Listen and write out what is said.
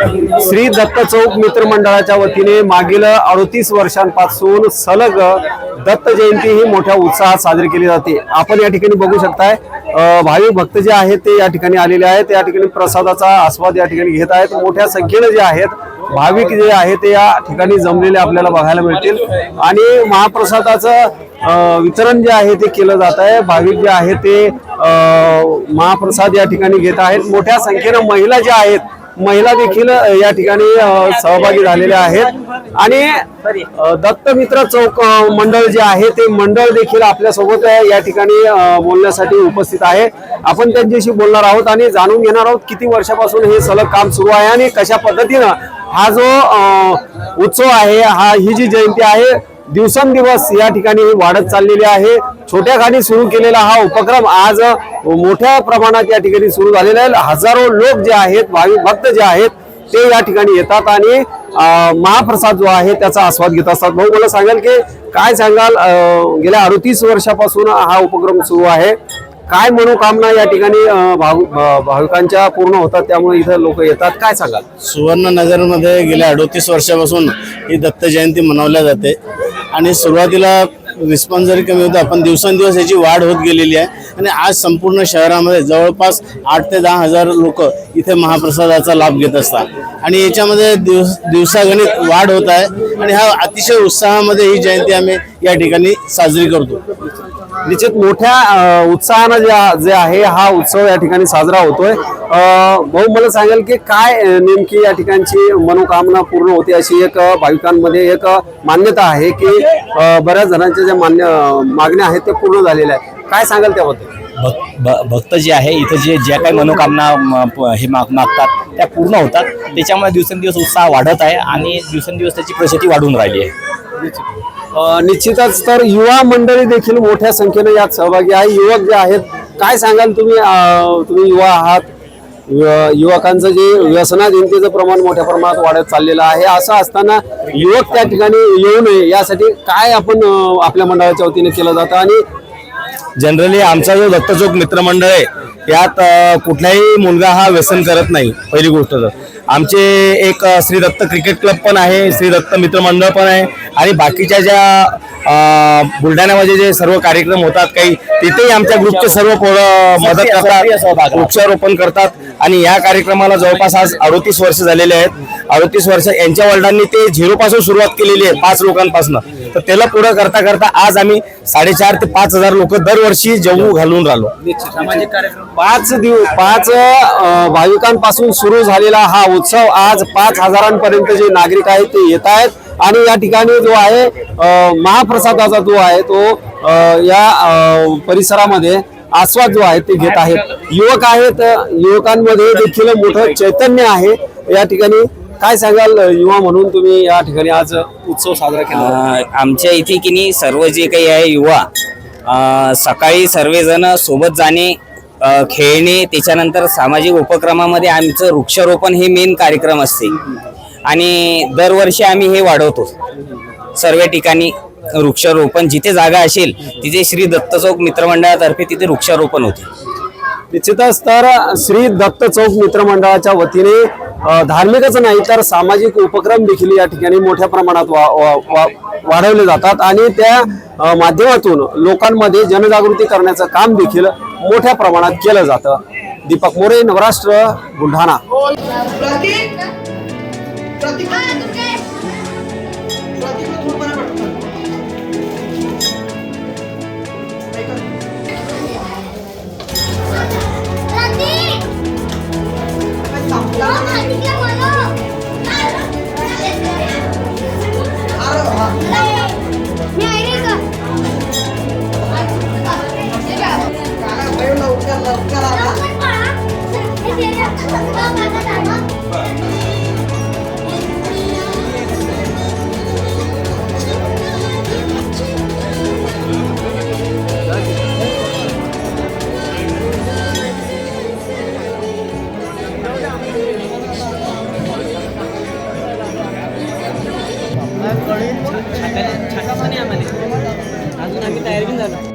श्री दत्त चौक मित्रमंडळाच्या वतीने मागील अडतीस वर्षांपासून सलग दत्त जयंती ही मोठ्या उत्साहात साजरी केली जाते. आपण या ठिकाणी बघू शकताय भाविक भक्त जे आहेत ते या ठिकाणी आलेले आहेत या ठिकाणी प्रसादाचा आस्वाद या ठिकाणी घेत आहेत. मोठ्या संख्येनं जे आहेत भाविक जे आहेत ते या ठिकाणी जमलेले आपल्याला बघायला मिळतील. आणि महाप्रसादाचं वितरण जे आहे ते केलं जात आहे. भाविक जे आहे ते महाप्रसाद या ठिकाणी घेत आहेत. मोठ्या संख्येनं महिला ज्या आहेत महिला देखील या ठिकाणी सहभागी झालेल्या आहेत. आणि दत्तमित्र चौक मंडळ जे आहे ते मंडळ देखील आपल्यासोबत या ठिकाणी बोलण्यासाठी उपस्थित आहे. आपण त्यांच्याशी बोलणार आहोत आणि जाणून घेणार आहोत किती वर्षापासून हे सलग काम सुरू आहे आणि कशा पद्धतीनं हा जो उत्सव आहे हा ही जी जयंती आहे दिवसेंदिवस या ठिकाणी वाढत चाललेली आहे. छोट्या खाणी सुरू केलेला हा उपक्रम आज मोठ्या प्रमाणात या ठिकाणी सुरू झालेला आहे. हजारो लोक जे आहेत भाविक भक्त जे आहेत ते या ठिकाणी येतात आणि महाप्रसाद जो आहे त्याचा आस्वाद घेत असतात. भाऊ मला सांगाल की काय सांगाल? गेल्या अडतीस वर्षापासून हा उपक्रम सुरू आहे. काय मनोकामना या ठिकाणी भाविकांच्या पूर्ण होतात त्यामुळे इथं लोक येतात. काय सांगाल? सुवर्णनगरमध्ये गेल्या अडतीस वर्षापासून ही दत्त जयंती मनवल्या जाते. आणि सुरुवातीला रिस्पॉन्स जरी कमी होता पण दिवसेंदिवस याची वाढ होत गेलेली आहे. आणि आज संपूर्ण शहरामध्ये जवळपास आठ ते दहा हजार लोक इथे महाप्रसादाचा लाभ घेत असतात. आणि याच्यामध्ये दिवस दिवसागणित वाढ होत आहे. आणि हा अतिशय उत्साहामध्ये ही जयंती आम्ही या ठिकाणी साजरी करतो. निश्चित मोठ्या उत्साहानं जे जे आहे हा उत्सव या ठिकाणी साजरा होतोय. भाऊ मला सांगाल की काय नेमकी या ठिकाणची मनोकामना पूर्ण होते अशी एक भाविकांमध्ये एक मान्यता आहे की बऱ्याच जणांच्या ज्या मान्य मागण्या आहेत त्या पूर्ण झालेल्या आहेत. काय सांगाल त्याबद्दल? भक- भ- भक्त जे आहे इथं जे ज्या काही मनोकामना हे माग मागतात त्या पूर्ण होतात. त्याच्यामुळे दिवसेंदिवस उत्साह वाढत आहे आणि दिवसेंदिवस त्याची प्रसिद्धी वाढून राहिली आहे. निश्चितच तर युवा मंडळी देखील मोठ्या संख्येने यात सहभागी आहे. युवक जे आहेत काय सांगाल तुम्ही? तुम्ही युवा आहात. यु- युवकांचं जे व्यसनाधीनतेचं प्रमाण मोठ्या प्रमाणात वाढत चाललेलं आहे. असं असताना युवक त्या ठिकाणी येऊ नये यासाठी काय आपण आपल्या मंडळाच्या वतीने केलं जातं? आणि जनरली आमचा जो दत्तचोक मित्रमंडळ आहे यात कुठलाही मुलगा हा व्यसन करत नाही पहिली गोष्ट तर. आमचे एक श्री दत्त क्रिकेट क्लब पण आहे श्री दत्त मित्रमंडळ पण आहे आणि बाकीच्या ज्या बुलढाण्यामध्ये जे सर्व कार्यक्रम होतात काही तिथेही आमच्या ग्रुपचे सर्व पोरं मदत करतात. वृक्षारोपण करतात आणि या कार्यक्रमाला जवळपास आज अडोतीस वर्ष झालेले आहेत. अडोतीस वर्ष यांच्या वडिलांनी ते झिरो पासून सुरुवात केलेली आहे पाच लोकांपासून. तर त्याला पुढं करता करता आज आम्ही साडेचार ते पाच हजार लोक दरवर्षी जेवू घालून राहिलो. पाच दिव पाच भाविकांपासून सुरू झालेला हा उत्सव आज पाच हजारांपर्यंत जे नागरिक आहेत ते येत आहेत. आणि या ठिकाणी जो आहे महाप्रसादाचा जो आहे तो या परिसरामध्ये आस्वाद जो आहे ते घेत आहेत. युवक आहेत युवकांमध्ये देखील मोठं चैतन्य आहे. या ठिकाणी काय सांगाल युवा म्हणून तुम्ही या ठिकाणी आज उत्सव साजरा केला? आमच्या इथे की नाही सर्व जे काही आहे युवा सकाळी सर्वजण सोबत जाणे खेळणे त्याच्यानंतर सामाजिक उपक्रमामध्ये आमचं वृक्षारोपण हे मेन कार्यक्रम असते. आणि दरवर्षी आम्ही हे वाढवतो. सर्व ठिकाणी वृक्षारोपण जिथे जागा असेल तिथे श्री दत्त चौक मित्रमंडळातर्फे तिथे वृक्षारोपण होते. निश्चितच तर श्री दत्त चौक मित्रमंडळाच्या वतीने धार्मिकच नाही तर सामाजिक उपक्रम देखील या ठिकाणी मोठ्या प्रमाणात वा, वा, वा, वाढवले जातात. आणि त्या माध्यमातून लोकांमध्ये जनजागृती करण्याचं काम देखील मोठ्या प्रमाणात केलं जातं. दीपक मोरे नवराष्ट्र बुलढाणा. प्रतीक? प्रतीक? प्रतीक? थोडं छाका पाणी आम्हाला अजून आम्ही तयार बी झालो